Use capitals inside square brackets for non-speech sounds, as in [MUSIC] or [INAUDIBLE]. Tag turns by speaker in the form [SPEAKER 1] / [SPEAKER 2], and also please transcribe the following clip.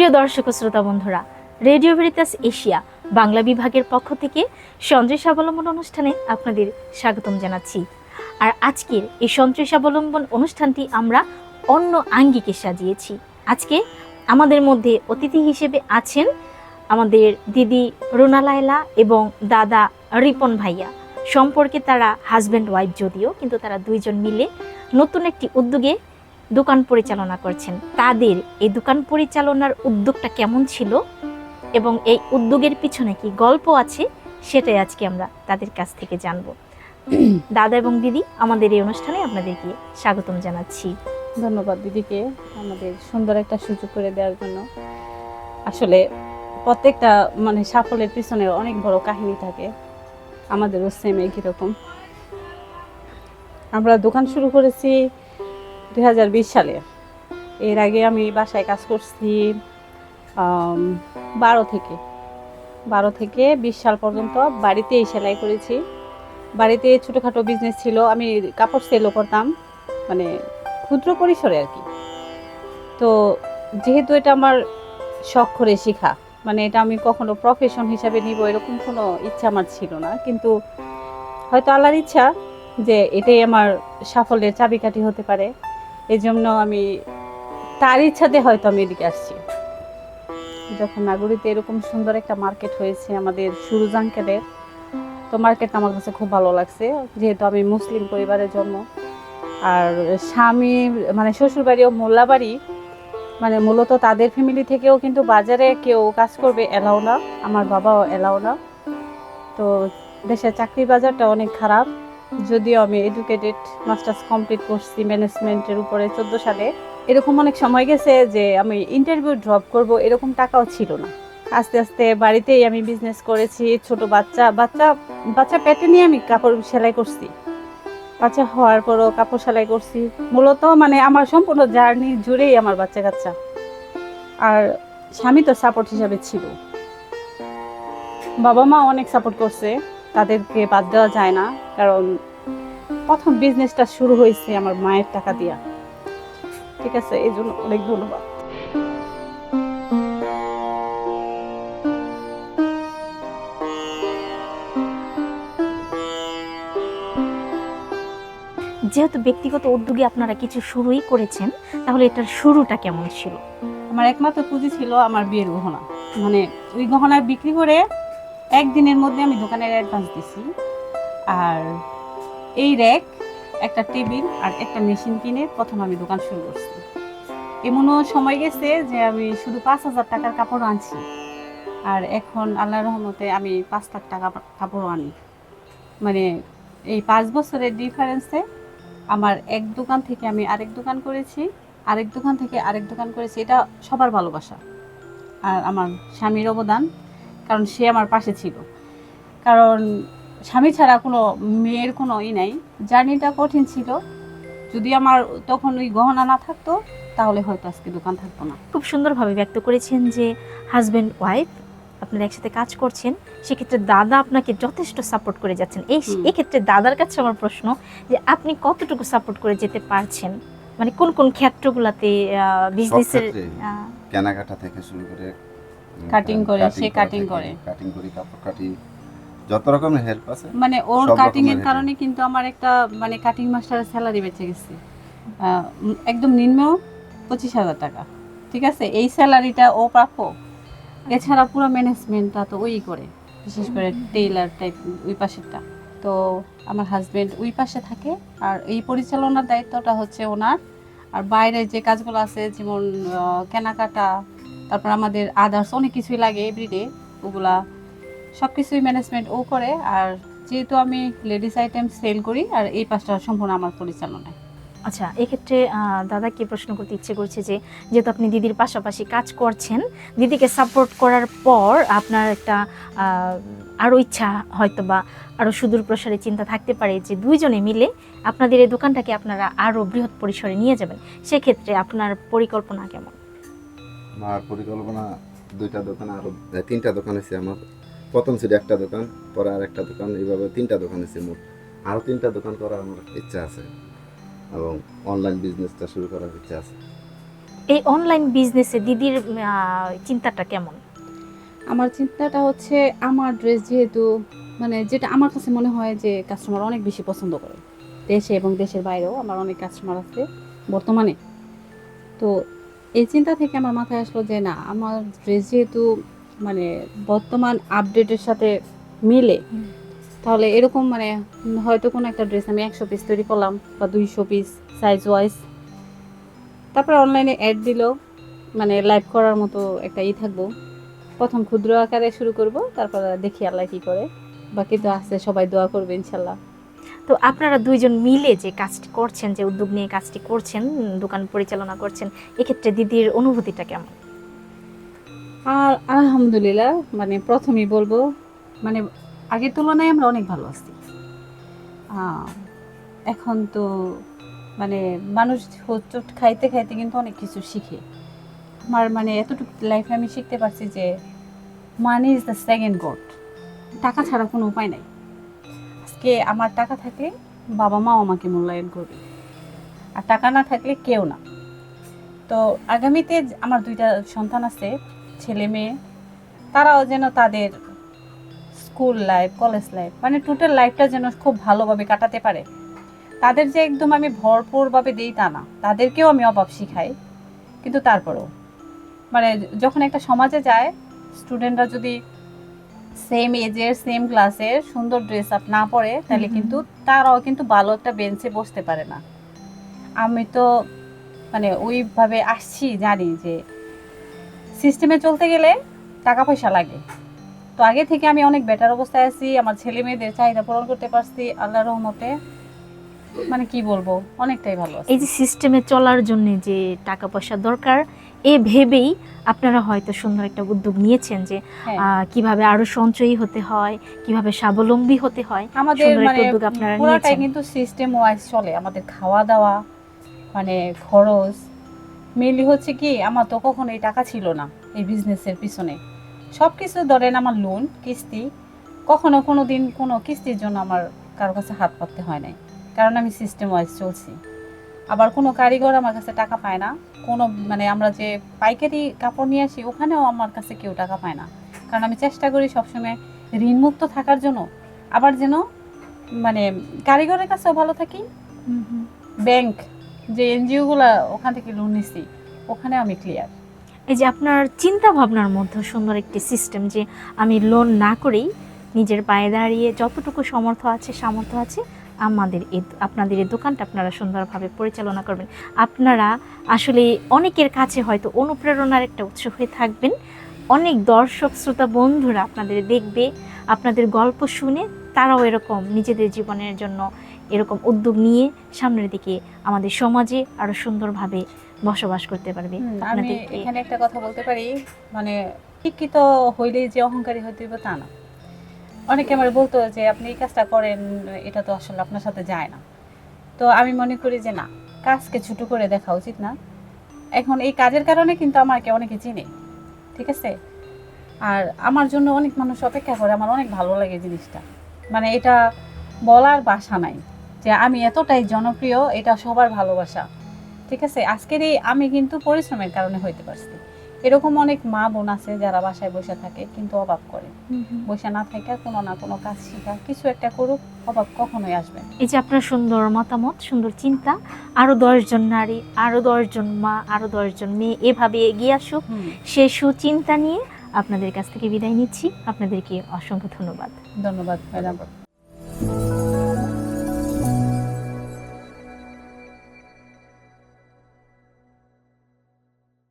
[SPEAKER 1] প্রিয় দর্শক শ্রোতা বন্ধুরা, রেডিও ভেরিতাস এশিয়া, বাংলা বিভাগের পক্ষ থেকে সন্ত্রাস স্বাবলম্বন অনুষ্ঠানে আপনাদের স্বাগতম জানাচ্ছি। আর আজকের এই সন্ত্রাস স্বাবলম্বন অনুষ্ঠানটি আমরা অন্য আঙ্গিকে সাজিয়েছি। আজকে আমাদের মধ্যে অতিথি হিসেবে আছেন আমাদের দিদি রুনা লায়লা এবং দাদা রিপন ভাইয়া। সম্পর্কে তারা হাজব্যান্ড ওয়াইফ যদিও, কিন্তু তারা দুইজন মিলে নতুন একটি উদ্যোগে দোকান পরিচালনা করছেন। তাদের এই দোকান পরিচালনার উদ্যোগটা কেমন ছিল? এবং এই উদ্যোগের পিছনে কি গল্প আছে? সেটাই আজকে আমরা তাদের কাছ থেকে জানব। [CLEARS THROAT] দাদা এবং দিদি আমাদের এই অনুষ্ঠানে আপনাদেরকে স্বাগতম জানাচ্ছি।
[SPEAKER 2] ধন্যবাদ দিদিকে আমাদের সুন্দর একটা সুযোগ করে দেওয়ার জন্য। আসলে প্রত্যেকটা মানে সাফল্যের পিছনে অনেক বড় কাহিনী থাকে। আমাদেরও সেম একই রকম। আমরা দোকান শুরু করেছি দু হাজার বিশ সালে। এর আগে আমি বাসায় কাজ করছি বারো থেকে। বারো থেকে বিশ সাল পর্যন্ত বাড়িতেই সেলাই করেছি। বাড়িতে ছোটোখাটো বিজনেস ছিল, আমি কাপড় সেলও করতাম মানে ক্ষুদ্র পরিসরে আর কি। তো যেহেতু এটা আমার শখ করে শেখা মানে এটা আমি কখনো প্রফেশন হিসাবে নিব এরকম কোনো ইচ্ছা আমার ছিল না। কিন্তু হয়তো আল্লাহর ইচ্ছা যে এটাই আমার সাফল্যের চাবিকাঠি হতে পারে। এই জন্য আমি, তার ইচ্ছাতে হয়তো আমি এদিকে আসছি। যখন নাগরিতে এরকম সুন্দর একটা মার্কেট হয়েছে আমাদের সুরুজ আঙ্কেলের তো মার্কেটটা আমার কাছে খুব ভালো লাগছে। যেহেতু আমি মুসলিম পরিবারের জন্ম, আর স্বামী মানে শ্বশুরবাড়িও মোল্লাবাড়ি মানে মূলত তাদের ফ্যামিলি থেকেও কিন্তু বাজারে কেউ কাজ করবে এলাও না, আমার বাবাও এলাও না। তো দেশের চাকরি বাজারটা অনেক খারাপ। যদিও আমি এডুকেটেড মাস্টার্স কমপ্লিট করছি ম্যানেজমেন্টের উপরে চোদ্দ সালে, এরকম অনেক সময় গেছে যে আমি ইন্টারভিউ ড্রপ করব, এরকম টাকাও ছিল না। আস্তে আস্তে বাড়িতেই আমি বিজনেস করেছি, ছোট বাচ্চা বাচ্চা বাচ্চা পেটে নিয়ে আমি কাপড় সেলাই করছি। বাচ্চা হওয়ার পরও কাপড় সেলাই করছি। মূলত মানে আমার সম্পূর্ণ জার্নি জুড়েই আমার বাচ্চা কাচ্চা। আর স্বামী তো সাপোর্ট হিসাবে ছিল। বাবা মা অনেক সাপোর্ট করছে। তাদেরকে বাদ দেওয়া যায় না কারণ প্রথম বিজনেসটা শুরু হয়েছে আমার মায়ের টাকা দিয়া। ঠিক আছে এই জন্য অনেক ধন্যবাদ।
[SPEAKER 1] যেহেতু ব্যক্তিগত উদ্যোগে আপনারা কিছু শুরুই করেছেন তাহলে এটার শুরুটা কেমন ছিল?
[SPEAKER 2] আমার একমাত্র পুঁজি ছিল আমার বিয়ের গহনা। মানে ওই গহনা বিক্রি করে একদিনের মধ্যে আমি দোকানের অ্যাডভান্স দিছি। আর এই র্যাক একটা টেবিল আর একটা মেশিন কিনে প্রথম আমি দোকান শুরু করছি। এমনও সময় গেছে যে আমি শুধু পাঁচ হাজার টাকার কাপড় আনছি। আর এখন আল্লাহ রহমতে আমি পাঁচ লাখ টাকা কাপড় আনি। মানে এই পাঁচ বছরের ডিফারেন্সে আমার এক দোকান থেকে আমি আরেক দোকান করেছি, আরেক দোকান থেকে আরেক দোকান করেছি। এটা সবার ভালোবাসা। আর আমার স্বামীর অবদান কারণ সে আমার পাশে ছিল। কারণ স্বামী ছাড়া কোনো মেয়ের কোনো ই নাই। জার্নিটা কঠিন ছিল। যদি আমার তখন ওই গহনা না থাকতো তাহলে হয়তো আজকে দোকান থাকতো না।
[SPEAKER 1] খুব সুন্দরভাবে ব্যক্ত করেছেন যে হাজব্যান্ড ওয়াইফ আপনারা একসাথে কাজ করছেন সেক্ষেত্রে দাদা আপনাকে যথেষ্ট সাপোর্ট করে যাচ্ছেন। এই এক্ষেত্রে দাদার কাছে আমার প্রশ্ন যে আপনি কতটুকু সাপোর্ট করে যেতে পারছেন? মানে কোন কোন ক্ষেত্রগুলোতে বিজনেসের
[SPEAKER 3] কেনাকাটা থেকে শুরু করে
[SPEAKER 2] Cutting করে, সে cutting করে।
[SPEAKER 3] কাটিং করি কাপড় কাটি যত রকমের হেল্প আছে
[SPEAKER 2] মানে ওর কাটিং এর কারণে কিন্তু আমার একটা মানে কাটিং মাস্টারের স্যালারি বেঁচে গেছে। একদম নিম্ন পঁচিশ হাজার টাকা। ঠিক আছে? এই স্যালারিটা ও প্রাপ্য। এছাড়া পুরো ম্যানেজমেন্টটা তো ওই করে বিশেষ করে টেইলার টাইপ ওই পাশেরটা। তো আমার হাজবেন্ড ওই পাশে থাকে আর এই পরিচালনার দায়িত্বটা হচ্ছে ওনার। আর বাইরে যে কাজগুলো আছে যেমন আহ, কেনাকাটা তারপর আমাদের আদার্স অনেক কিছুই লাগে এভরিডে ওগুলা সব কিছুই ম্যানেজমেন্ট ও করে, আর যেহেতু আমি লেডিস আইটেম সেল করি, আর এই পাঁচটা সম্পূর্ণ আমার পরিচালনায়।
[SPEAKER 1] আচ্ছা এক্ষেত্রে দাদাকে প্রশ্ন করতে ইচ্ছে করছে যে, যেহেতু আপনি দিদির পাশাপাশি কাজ করছেন, দিদিকে সাপোর্ট করার পর আপনার একটা আরও ইচ্ছা হয়তো বা আরও সুদূর প্রসারে চিন্তা থাকতে পারে যে, দুইজনে মিলে আপনাদের এই দোকানটাকে আপনারা আরও বৃহৎ পরিসরে নিয়ে যাবেন, সেক্ষেত্রে আপনার পরিকল্পনা কেমন?
[SPEAKER 3] আমার পরিকল্পনা দুইটা দোকান আরও তিনটা দোকান আছে আমার। প্রথম ছিল একটা দোকান পরে আর একটা দোকান এইভাবে তিনটা দোকান আছে মোট। আরও তিনটা দোকান করার আমার ইচ্ছা আছে এবং অনলাইন বিজনেসটা শুরু করার ইচ্ছা আছে।
[SPEAKER 1] এই অনলাইন বিজনেসে দিদির চিন্তাটা কেমন?
[SPEAKER 2] আমার চিন্তাটা হচ্ছে আমার ড্রেস যেহেতু মানে যেটা আমার কাছে মনে হয় যে কাস্টমার অনেক বেশি পছন্দ করে। দেশে এবং দেশের বাইরেও আমার অনেক কাস্টমার আছে বর্তমানে। তো এই চিন্তা থেকে আমার মাথায় আসলো যে না, আমার ড্রেস যেহেতু মানে বর্তমান আপডেটের সাথে মিলে, তাহলে এরকম মানে হয়তো কোনো একটা ড্রেস আমি একশো পিস তৈরি করলাম বা দুইশো পিস সাইজ ওয়াইজ তারপরে অনলাইনে অ্যাড দিল মানে লাইভ করার মতো একটা ই থাকব। প্রথম ক্ষুদ্র আকারে শুরু করব, তারপর দেখি আল্লাহ কি করে। বাকি তো আছে, সবাই দোয়া করবে ইনশাল্লাহ।
[SPEAKER 1] তো আপনারা দুইজন মিলে যে কাজটি করছেন, যে উদ্যোগ নিয়ে কাজটি করছেন, দোকান পরিচালনা করছেন, এক্ষেত্রে দিদির অনুভূতিটা কেমন?
[SPEAKER 2] আর আলহামদুলিল্লাহ মানে প্রথমেই বলব মানে আগের তুলনায় আমরা অনেক ভালো আছি। এখন তো মানে মানুষ হোঁচট খাইতে খাইতে কিন্তু অনেক কিছু শিখে। আমার মানে এতটুকু লাইফে আমি শিখতে পারছি যে money is the second god টাকা ছাড়া কোনো উপায় নাই। আজকে আমার টাকা থাকলে বাবা মাও আমাকে মূল্যায়ন করবে। আর টাকা না থাকলে কেউ না। তো আগামীতে আমার দুইটা সন্তান আছে, ছেলে মেয়ে, তারাও যেন তাদের স্কুল লাইফ, কলেজ লাইফ মানে টোটাল লাইফটা যেন খুব ভালোভাবে কাটাতে পারে। তাদের যে একদম আমি ভরপুরভাবে দিই তা না। তাদেরকেও আমি অভাব শিখাই, কিন্তু তারপরেও। মানে যখন একটা সমাজে যায় স্টুডেন্টরা যদি সেম এজের সেম ক্লাসের সুন্দর ড্রেস আপ না পরে তাহলে। কিন্তু তারাও কিন্তু ভালো একটা বেঞ্চে বসতে পারে না। আমি তো মানে ওইভাবে আসছি জানি যে সিস্টেমে চলতে গেলে টাকা পয়সা লাগে। তো আগে থেকে আমি অনেক বেটার অবস্থায় আছি আমার ছেলে মেয়েদের চাহিদা পূরণ করতে পারছি আল্লাহ রহমতে মানে কি বলব অনেকটাই ভালো
[SPEAKER 1] এই যে সিস্টেমে চলার জন্য যে টাকা পয়সা দরকার এ ভেবেই আপনারা হয়তো সুন্দর একটা উদ্যোগ নিয়েছেন যে
[SPEAKER 2] হ্যাঁ।
[SPEAKER 1] কীভাবে আরও সঞ্চয়ী হতে হয় কীভাবে স্বাবলম্বী হতে হয়
[SPEAKER 2] আমাদের মানে
[SPEAKER 1] উদ্যোগ আপনারা
[SPEAKER 2] পুরাটাই কিন্তু সিস্টেম ওয়াইজ চলে। আমাদের খাওয়া দাওয়া মানে খরচ মেনলি হচ্ছে কি আমার তো কখনো এই টাকা ছিল না এই বিজনেসের পিছনে। সব কিছু ধরেন আমার লোন কিস্তি কখনো কোনো দিন কোনো কিস্তির জন্য আমার কারও কাছে হাত পাততে হয় নাই। কারণ আমি সিস্টেম ওয়াইজ চলছি। আবার কোনো কারিগর আমার কাছে টাকা পায় না। কোনো মানে আমরা যে পাইকারি কাপড় নিয়ে আসি ওখানেও আমার কাছে কেউ টাকা পায় না। কারণ আমি চেষ্টা করি সবসময় ঋণমুক্ত থাকার জন্য। আবার যেন মানে কারিগরের কাছেও ভালো থাকি। ব্যাংক যে এনজিওগুলো ওখান থেকে লোন নিছি ওখানে আমি ক্লিয়ার
[SPEAKER 1] এই যে আপনার চিন্তা ভাবনার মধ্যে সুন্দর একটি সিস্টেম যে আমি লোন না করেই নিজের পায়ে দাঁড়িয়ে যতটুকু সমর্থ আছে সামর্থ্য আছে আমাদের এই আপনাদের এই দোকানটা আপনারা সুন্দরভাবে পরিচালনা করবেন। আপনারা আসলে অনেকের কাছে হয়তো অনুপ্রেরণার একটা উৎস হয়ে থাকবেন। অনেক দর্শক শ্রোতা বন্ধুরা আপনাদের দেখবে আপনাদের গল্প শুনে তারাও এরকম নিজেদের জীবনের জন্য এরকম উদ্যোগ নিয়ে সামনের দিকে আমাদের সমাজে আরও সুন্দরভাবে বসবাস করতে পারবে।
[SPEAKER 2] আমি এখানে একটা কথা বলতে পারি মানে শিক্ষিত হইলেই যে অহংকারী হইতে হবে তা না। অনেকে আমার বলতো যে, আপনি এই কাজটা করেন, এটা তো আসলে আপনার সাথে যায় না। তো আমি মনে করি যে, না, কাজকে ছোট করে দেখা উচিত না। এখন এই কাজের কারণে কিন্তু আমাকে অনেকে চিনে, ঠিক আছে? আর আমার জন্য অনেক মানুষ অপেক্ষা করে, আমার অনেক ভালো লাগে জিনিসটা। মানে এটা বলার বাসা নাই যে, আমি এতটাই জনপ্রিয়, এটা সবার ভালোবাসা, ঠিক আছে? আজকের এই আমি কিন্তু পরিশ্রমের কারণে হইতে পারছি। এরকম অনেক মা বোন আছে যারা বাসায় বসে থাকে কিন্তু অভাব করে। বসে না থাকে কোনো না কোনো কাজ শিখা কিছু একটা করুক অভাব কখনোই আসবে
[SPEAKER 1] এই যে আপনার সুন্দর মতামত সুন্দর চিন্তা আরও দশজন নারী আরও দশজন মা আরও দশজন মেয়ে এভাবে এগিয়ে আসুক। সে সুচিন্তা নিয়ে আপনাদের কাছ থেকে বিদায় নিচ্ছি। আপনাদেরকে অসংখ্য ধন্যবাদ।
[SPEAKER 2] ধন্যবাদ ম্যাডাম।